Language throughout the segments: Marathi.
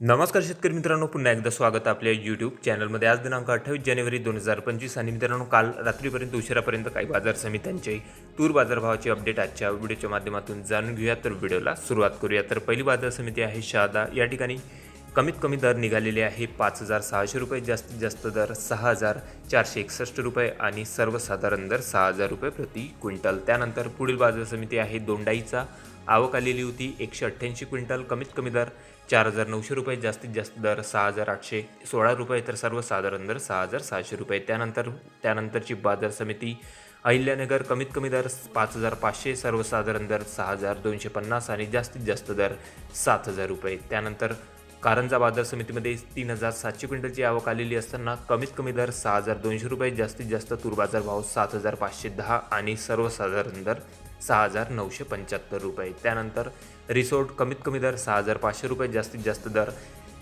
नमस्कार शेतकरी मित्रांनो पुन्हा एकदा स्वागत आपल्या यूट्यूब चॅनलमध्ये आज दिनांक अठ्ठावीस जानेवारी दोन हजार पंचवीस आणि मित्रांनो काल रात्रीपर्यंत उशिरापर्यंत काही बाजार समित्यांचे तूर बाजारभावाचे अपडेट आजच्या व्हिडिओच्या माध्यमातून जाणून घेऊया. तर व्हिडिओला सुरुवात करूया. तर पहिली बाजार समिती आहे शहादा या ठिकाणी कमीत कमी दर निघालेले आहे पाच हजार सहाशे रुपये जास्तीत जास्त दर सहा हजार चारशे एकसष्ट रुपये आणि सर्वसाधारण दर सहा हजार रुपये प्रति क्विंटल. त्यानंतर पुढील बाजार समिती आहे दोंडाईचा. आवक आलेली होती. एकशे अठ्ठ्याऐंशी क्विंटल कमीत कमी दर चार हजार नऊशे रुपये जास्तीत जास्त दर सहा हजार आठशे सोळा रुपये तर सर्वसाधारण दर सहा हजार सहाशे रुपये. त्यानंतर त्यानंतरची बाजार समिती अहिल्यानगर कमीत कमी दर पाच हजार पाचशे सर्वसाधारण दर सहा हजार दोनशे पन्नास आणि जास्तीत जास्त दर सात हजार रुपये. त्यानंतर कारंजा बाजार समितीमध्ये तीन हजार सातशे क्विंटलची आवक आलेली असताना कमीत कमी दर सहा हजार दोनशे रुपये जास्तीत जास्त तूर बाजार भाव सात हजार पाचशे दहा आणि सर्वसाधारण दर सहा हजार नऊशे पंच्याहत्तर रुपये. त्यानंतर रिसोर्ट कमीत कमी दर सहा हजार पाचशे रुपये जास्तीत जास्त दर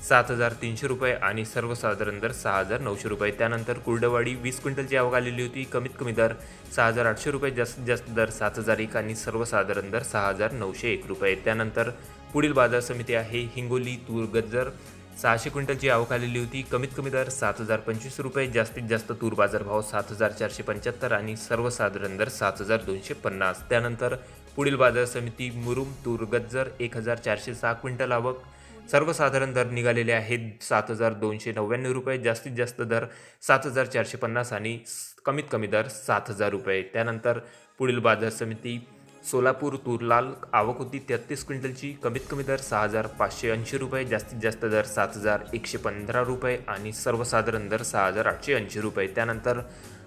सात हजार तीनशे रुपये आणि सर्वसाधारण दर सहा हजार नऊशे रुपये. त्यानंतर कुर्डवाडी वीस क्विंटलची आवक आलेली होती. कमीत कमी दर सहा हजार आठशे रुपये जास्तीत जास्त दर सात हजार एक आणि सर्वसाधारण दर सहा हजार नऊशे एक रुपये. त्यानंतर पुढील बाजार समिती आहे हिंगोली तूर गज्जर सहाशे क्विंटलची आवक आलेली होती. कमीत कमी दर सात हजार पंचवीस रुपये जास्तीत जास्त तूर बाजार भाव सात हजार चारशे पंच्याहत्तर आणि सर्वसाधारण दर सात हजार दोनशे पन्नास. त्यानंतर पुढील बाजार समिती मुरुम तूर गज्जर एक हजार चारशे सहा क्विंटल आवक. सर्वसाधारण दर निघालेले आहेत सात हजार दोनशे नव्याण्णव रुपये जास्तीत जास्त दर सात हजार चारशे पन्नास आणि कमीत कमी दर सात हजार रुपये. त्यानंतर पुढील बाजार समिती सोलापूर तूरलाल आवक होती तेहतीस क्विंटलची कमीत कमी दर सहा हजार पाचशे ऐंशी रुपये जास्तीत जास्त दर सात हजार एकशे पंधरा रुपये आणि सर्वसाधारण दर सहा हजार आठशे ऐंशी रुपये. त्यानंतर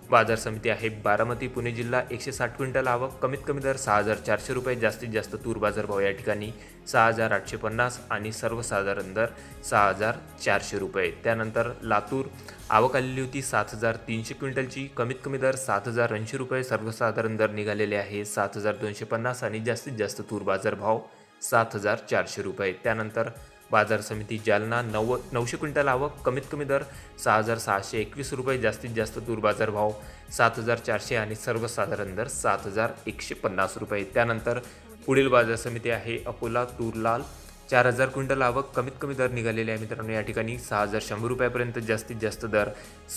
बाजार समिती आहे. बारामती पुणे जिल्हा एकशे साठ क्विंटल आवक कमीत कमी दर सहा हजार चारशे रुपये जास्तीत जास्त तूर बाजार भाव या ठिकाणी सहा हजार आठशे पन्नास आणि सर्वसाधारण दर सहा हजार चारशे रुपये. त्यानंतर लातूर आवक आलेली होती सात हजार तीनशे क्विंटलची कमीत कमी दर सात हजार ऐंशी रुपये सर्वसाधारण दर निघालेले आहे सात हजार दोनशे पन्नास आणि जास्तीत जास्त तूर बाजार भाव सात हजार चारशे रुपये. त्यानंतर बाजार समिती जालना नव्व नऊशे क्विंटल आवक कमीत कमी दर सहा हजार सहाशे एकवीस रुपये जास्तीत जास्त तूर बाजार भाव सात हजार चारशे आणि सर्वसाधारण दर सात हजार एकशे पन्नास रुपये. त्यानंतर पुढील बाजार समिती आहे अकोला तूर लाल. चार हजार क्विंटल आवक कमीत कमी दर निघालेले आहे मित्रांनो. या ठिकाणी सहा हजार शंभर रुपयापर्यंत जास्तीत जास्त दर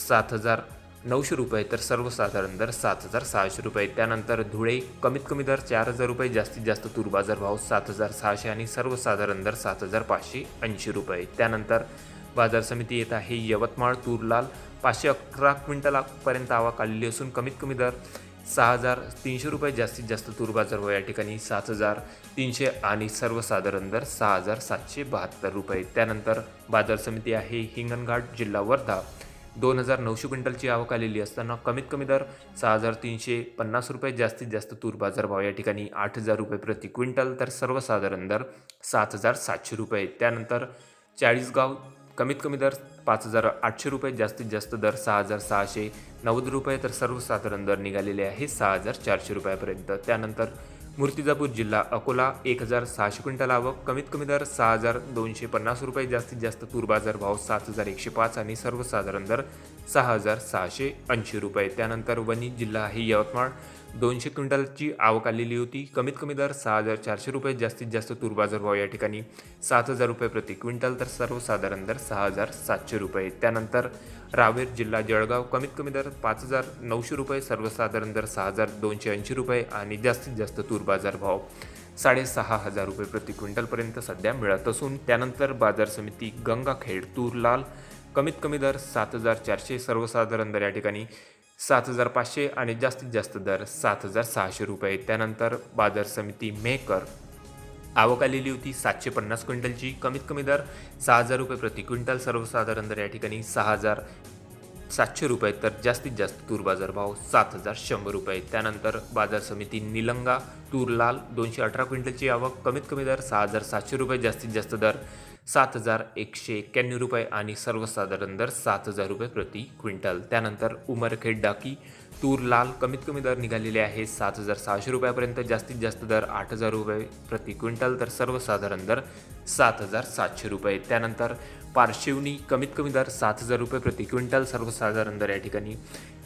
सात हजार नऊशे रुपये तर सर्वसाधारण दर सात हजार सहाशे रुपये. त्यानंतर धुळे कमीत कमी दर चार हजार रुपये जास्तीत जास्त तूर बाजार भाव सात हजार सहाशे आणि सर्वसाधारण दर सात हजार पाचशे ऐंशी रुपये. त्यानंतर बाजार समिती येत आहे यवतमाळ तूरलाल. पाचशे अकरा क्विंटलापर्यंत आवा आलेली असून कमीत कमी दर सहा हजार तीनशे रुपये जास्तीत जास्त तूर बाजार भाव या ठिकाणी सात हजार तीनशे आणि सर्वसाधारण दर सहा हजार सातशे बहात्तर रुपये. त्यानंतर बाजार समिती आहे हिंगणघाट जिल्हा वर्धा. दोन हजार नऊशे क्विंटलची आवक आलेली असताना कमीत कमी दर सहा हजार तीनशे पन्नास रुपये जास्तीत जास्त तूर बाजार भाव या ठिकाणी आठ हजार रुपये प्रति क्विंटल तर सर्वसाधारण दर सात हजार सातशे रुपये. त्यानंतर चाळीसगाव कमीत कमी दर पाच हजार आठशे रुपये जास्तीत जास्त दर सहा हजार सहाशे नव्वद रुपये तर सर्वसाधारण दर निघालेले आहे सहा हजार चारशे रुपयापर्यंत. त्यानंतर मूर्तिजापूर जिल्हा अकोला एक हजार सहाशे क्विंटल आवक कमीत कमी दर सहा हजार दोनशे पन्नास रुपये जास्तीत जास्त तूर बाजार भाव सात हजार एकशे पाच आणि सर्वसाधारण दर सहा हजार सहाशे ऐंशी रुपये. त्यानंतर वणी जिल्हा आहे यवतमाळ दोनशे क्विंटलची आवक आलेली होती. कमीत कमी दर सहा हजार चारशे रुपये जास्तीत जास्त तूर बाजार भाव या ठिकाणी सात हजार रुपये प्रति क्विंटल तर सर्वसाधारण दर सहा हजार सातशे रुपये. त्यानंतर रावेर जिल्हा जळगाव कमीत कमी दर पाच हजार नऊशे रुपये सर्वसाधारण दर सहा हजार दोनशे ऐंशी रुपये आणि जास्तीत जास्त तूर बाजार भाव साडेसहा हजार रुपये प्रति क्विंटलपर्यंत सध्या मिळत असून त्यानंतर बाजार समिती गंगाखेड तूर लाल कमीत कमी दर सात हजार चारशे सर्वसाधारण दर या ठिकाणी सात हजार पाचशे आणि जास्तीत जास्त दर सात हजार सहाशे रुपये. त्यानंतर बाजार समिती मेकर. आवक आलेली होती सातशे पन्नास क्विंटलची. कमीत कमी दर सहा हजार रुपये प्रति क्विंटल. सर्वसाधारण दर या ठिकाणी सहा हजार सातशे रुपये. तर जास्तीत जास्त तूर बाजार भाव सात हजार शंभर रुपये. त्यानंतर बाजार समिती निलंगा तूर लाल दोनशे अठरा क्विंटलची आवक. कमीत कमी दर सहा हजार सातशे रुपये. जास्तीत जास्त दर सात हजार एकशे एक्क्याण्णव रुपये आणि सर्वसाधारण दर सात हजार रुपये प्रति क्विंटल. त्यानंतर उमरखेड डाकी तूर लाल कमीत कमी दर निघालेले आहे सात हजार सहाशे रुपयापर्यंत. जास्तीत जास्त दर आठ हजार रुपये प्रति क्विंटल तर सर्वसाधारण दर सात हजार सातशे रुपये. त्यानंतर पारशिवनी कमीत कमी दर सात हजार रुपये प्रति क्विंटल सर्वसाधारण दर या ठिकाणी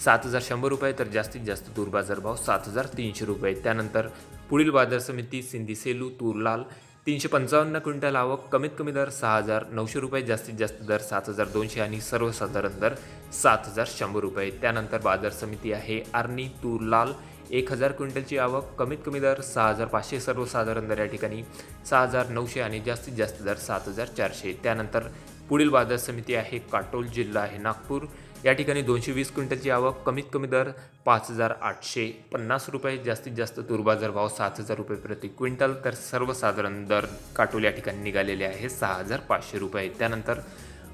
सात हजार शंभर रुपये तर जास्तीत जास्त तूर बाजार भाव सात हजार तीनशे रुपये. त्यानंतर पुढील बाजार समिती सिंधी सेलू तूर लाल तीनशे पंचावन्न क्विंटल आवक कमीत कमी दर सहा हजार नऊशे रुपये जास्तीत जास्त दर सात हजार दोनशे आणि सर्वसाधारण दर सात हजार शंभर रुपये. त्यानंतर बाजार समिती आहे आर्नी तूर लाल एक हजार क्विंटलची आवक कमीत कमी दर सहा हजार पाचशे सर्वसाधारण दर या ठिकाणी सहा हजार नऊशे आणि जास्तीत जास्त दर सात हजार चारशे. त्यानंतर पुढील बाजार समिती आहे काटोल जिल्हा आहे नागपूर. या ठिकाणी दोनशे वीस क्विंटलची आवक कमीत कमी दर पाच हजार आठशे पन्नास रुपये जास्तीत जास्त तूर बाजार भाव सात हजार रुपये प्रति क्विंटल तर सर्वसाधारण दर काटोल या ठिकाणी निघालेले आहे सहा हजार पाचशे रुपये. त्यानंतर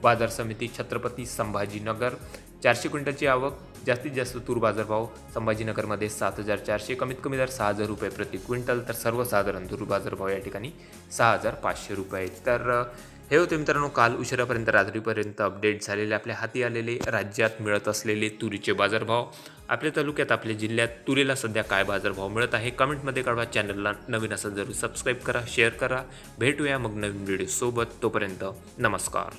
बाजार समिती छत्रपती संभाजीनगर चारशे क्विंटलची आवक जास्तीत जास्त तूर बाजारभाव संभाजीनगरमध्ये सात हजार चारशे कमीत कमी दर सहा हजार रुपये प्रति क्विंटल तर सर्वसाधारण तूर बाजारभाव या ठिकाणी सहा हजार पाचशे रुपये. तर हे होते मित्रांनो काल उशिरापर्यंत रात्रीपर्यंत अपडेट झालेले आपल्या हाती आलेले राज्यात मिळत असलेले तुरीचे बाजारभाव. आपल्या तालुक्यात आपल्या जिल्ह्यात तुरीला सध्या काय बाजारभाव मिळत आहे कमेंटमध्ये कळवा. चॅनलला नवीन असेल जरूर सबस्क्राईब करा शेअर करा. भेटूया मग नवीन व्हिडिओसोबत तोपर्यंत नमस्कार.